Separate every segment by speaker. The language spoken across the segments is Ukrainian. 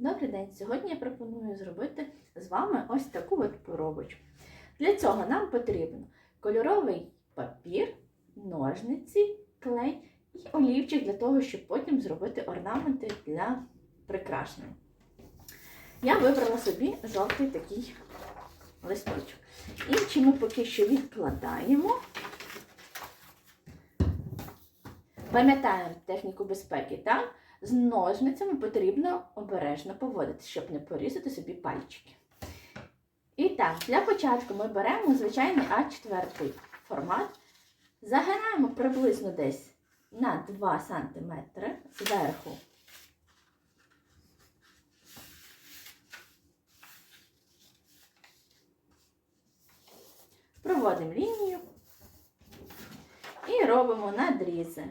Speaker 1: Добрий день! Сьогодні я пропоную зробити з вами ось таку от коробочку. Для цього нам потрібен кольоровий папір, ножниці, клей і олівчик для того, щоб потім зробити орнаменти для прикрашення. Я вибрала собі жовтий такий листочок. Інші ми поки що відкладаємо. Пам'ятаємо техніку безпеки, так? З ножницями потрібно обережно поводити, щоб не порізати собі пальчики. І так, для початку ми беремо звичайний А4 формат, загинаємо приблизно десь на 2 см зверху. Проводимо лінію і робимо надрізи.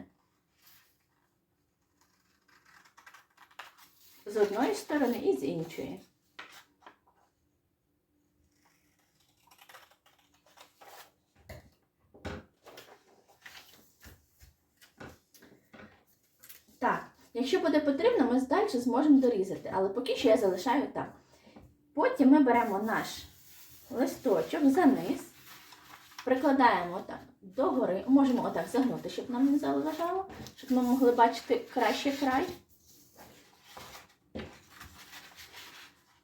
Speaker 1: Одної сторони і з іншої. Так, якщо буде потрібно, ми далі зможемо дорізати, але поки що я залишаю так. Потім ми беремо наш листочок за низ, прикладаємо отак догори, можемо отак загнути, щоб нам не заважало, щоб ми могли бачити краще край.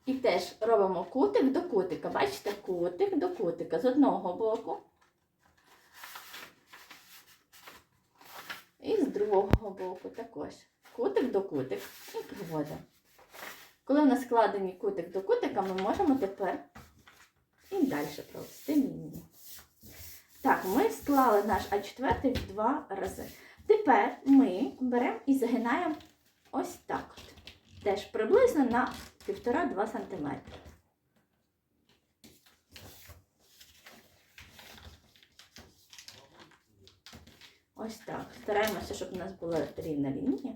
Speaker 1: І теж робимо кутик до кутика. Бачите, кутик до кутика з одного боку. І з другого боку також. Кутик до кутик і проводимо. Коли у нас складені кутик до кутика, ми можемо тепер і далі провести лінію. Так, ми склали наш А4 в два рази. Тепер ми беремо і загинаємо ось так. от. Теж приблизно на 1,5-2 см. Ось так. Стараємося, щоб у нас була рівна лінія,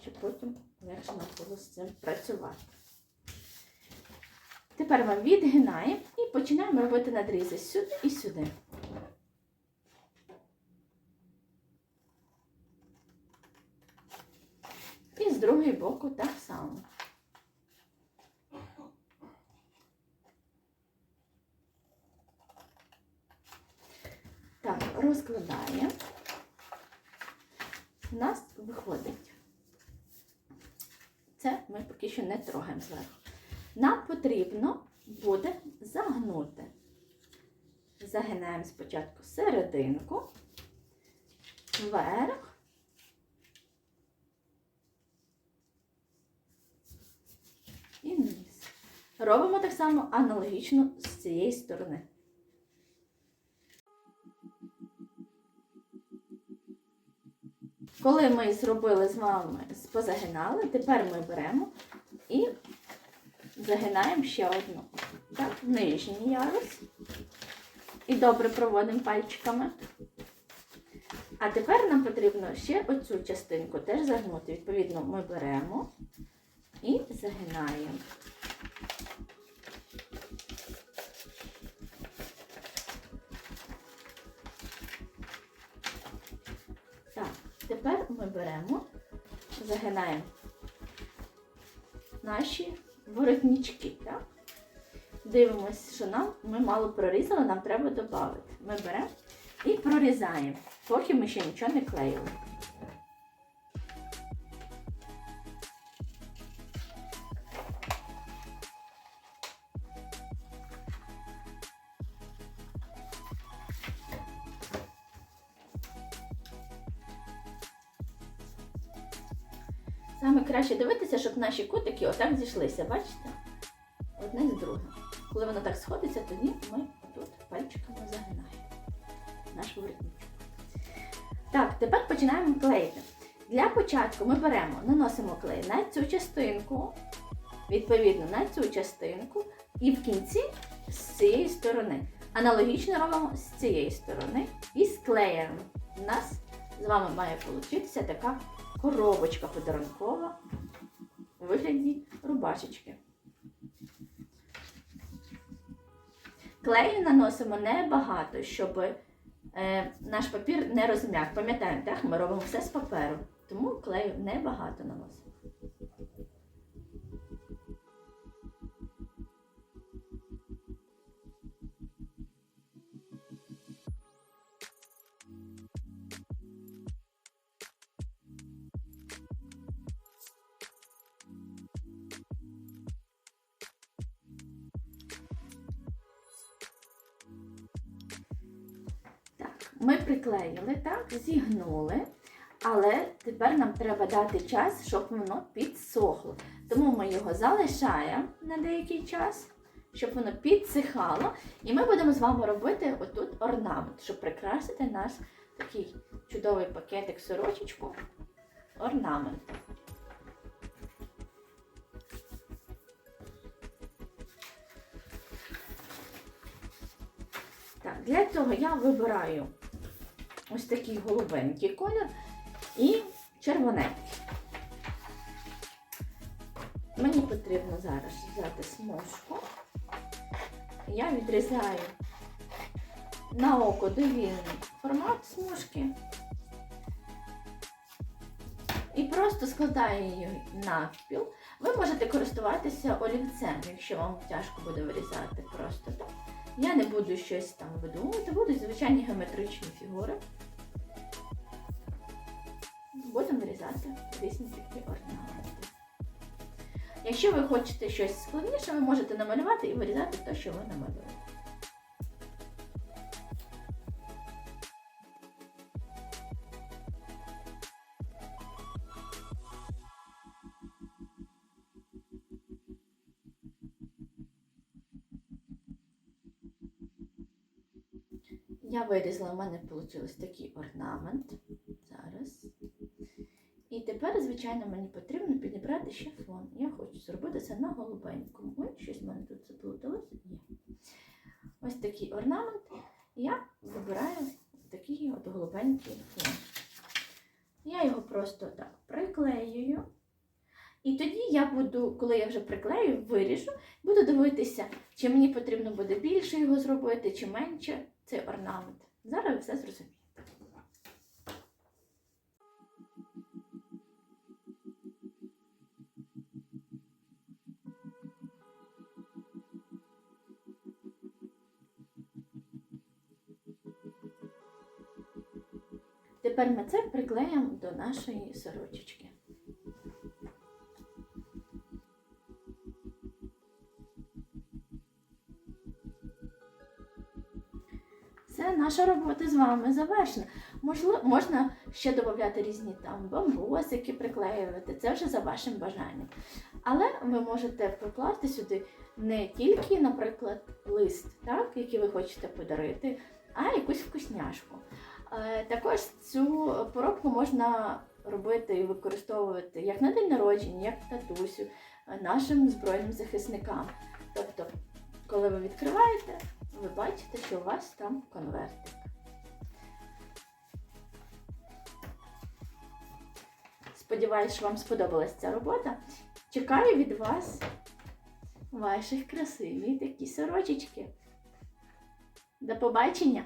Speaker 1: щоб потім легше було з цим працювати. Тепер ми відгинаємо і починаємо робити надрізи сюди і сюди. І з другого боку так само. Так. У нас виходить. Це ми поки що не трогаємо зверху. Нам потрібно буде загнути. Загинаємо спочатку серединку, вверх. І вниз. Робимо так само аналогічно з цієї сторони. Коли ми зробили з вами, позагинали, тепер ми беремо і загинаємо ще одну. Так, нижній ярус. І добре проводимо пальчиками. А тепер нам потрібно ще оцю частинку теж загнути. Відповідно, ми беремо і загинаємо. Так, тепер ми беремо, загинаємо наші воротнички. Так? Дивимося, що нам ми мало прорізали, нам треба додати. Ми беремо і прорізаємо, поки ми ще нічого не клеїли. Саме краще дивитися, щоб наші кутики отак зійшлися, бачите? Одне з другим. Коли воно так сходиться, тоді ми тут пальчиками загинаємо наш воротничок. Так, тепер починаємо клеїти. Для початку ми беремо, наносимо клей на цю частинку, відповідно на цю частинку, і в кінці з цієї сторони. Аналогічно робимо з цієї сторони і склеїмо. У нас з вами має получитися така коробочка подарункова у вигляді рубашечки. Клею наносимо небагато, щоб е, наш папір не розм'як. Пам'ятаємо? Ми робимо все з паперу, тому клею небагато наносимо. Ми приклеїли, так, зігнули, але тепер нам треба дати час, щоб воно підсохло. Тому ми його залишаємо на деякий час, щоб воно підсихало. І ми будемо з вами робити отут орнамент, щоб прикрасити наш такий чудовий пакетик сорочечку. Орнамент. Так, для цього я вибираю ось такий голубенький колір і червоненький. Мені потрібно зараз взяти смужку. Я відрізаю на око довільний формат смужки і просто складаю її навпіл. Ви можете користуватися олівцем, якщо вам тяжко буде вирізати просто так. Я не буду щось там видумувати, будуть звичайні геометричні фігури. Будемо вирізати різні такі орнаменти. Якщо ви хочете щось складніше, ви можете намалювати і вирізати те, що ви намалюєте. Я вирізала, у мене вийшов такий орнамент. Зараз. І тепер, звичайно, мені потрібно підібрати ще фон. Я хочу зробити це на голубенькому. Ой, щось в мене тут заплуталося. Є. Ось такий орнамент. Я вибираю такий от голубенький фон. Я його просто так приклеюю. І тоді я буду, коли я вже приклею, виріжу, буду дивитися, чи мені потрібно буде більше його зробити, чи менше цей орнамент. Зараз ви все зрозумієте. Тепер ми це приклеїмо до нашої сорочечки. Наша робота з вами завершена. Можливо, можна ще додати різні там бамбосики, приклеювати, це вже за вашим бажанням. Але ви можете покласти сюди не тільки, наприклад, лист, так, який ви хочете подарити, а якусь вкусняшку. Е, Також цю поробку можна робити і використовувати як на день народження, як татусю, е, нашим збройним захисникам. Тобто, коли ви відкриваєте, ви бачите, що у вас там конвертик. Сподіваюсь, що вам сподобалася ця робота. Чекаю від вас ваших красиві такі сорочечки. До побачення!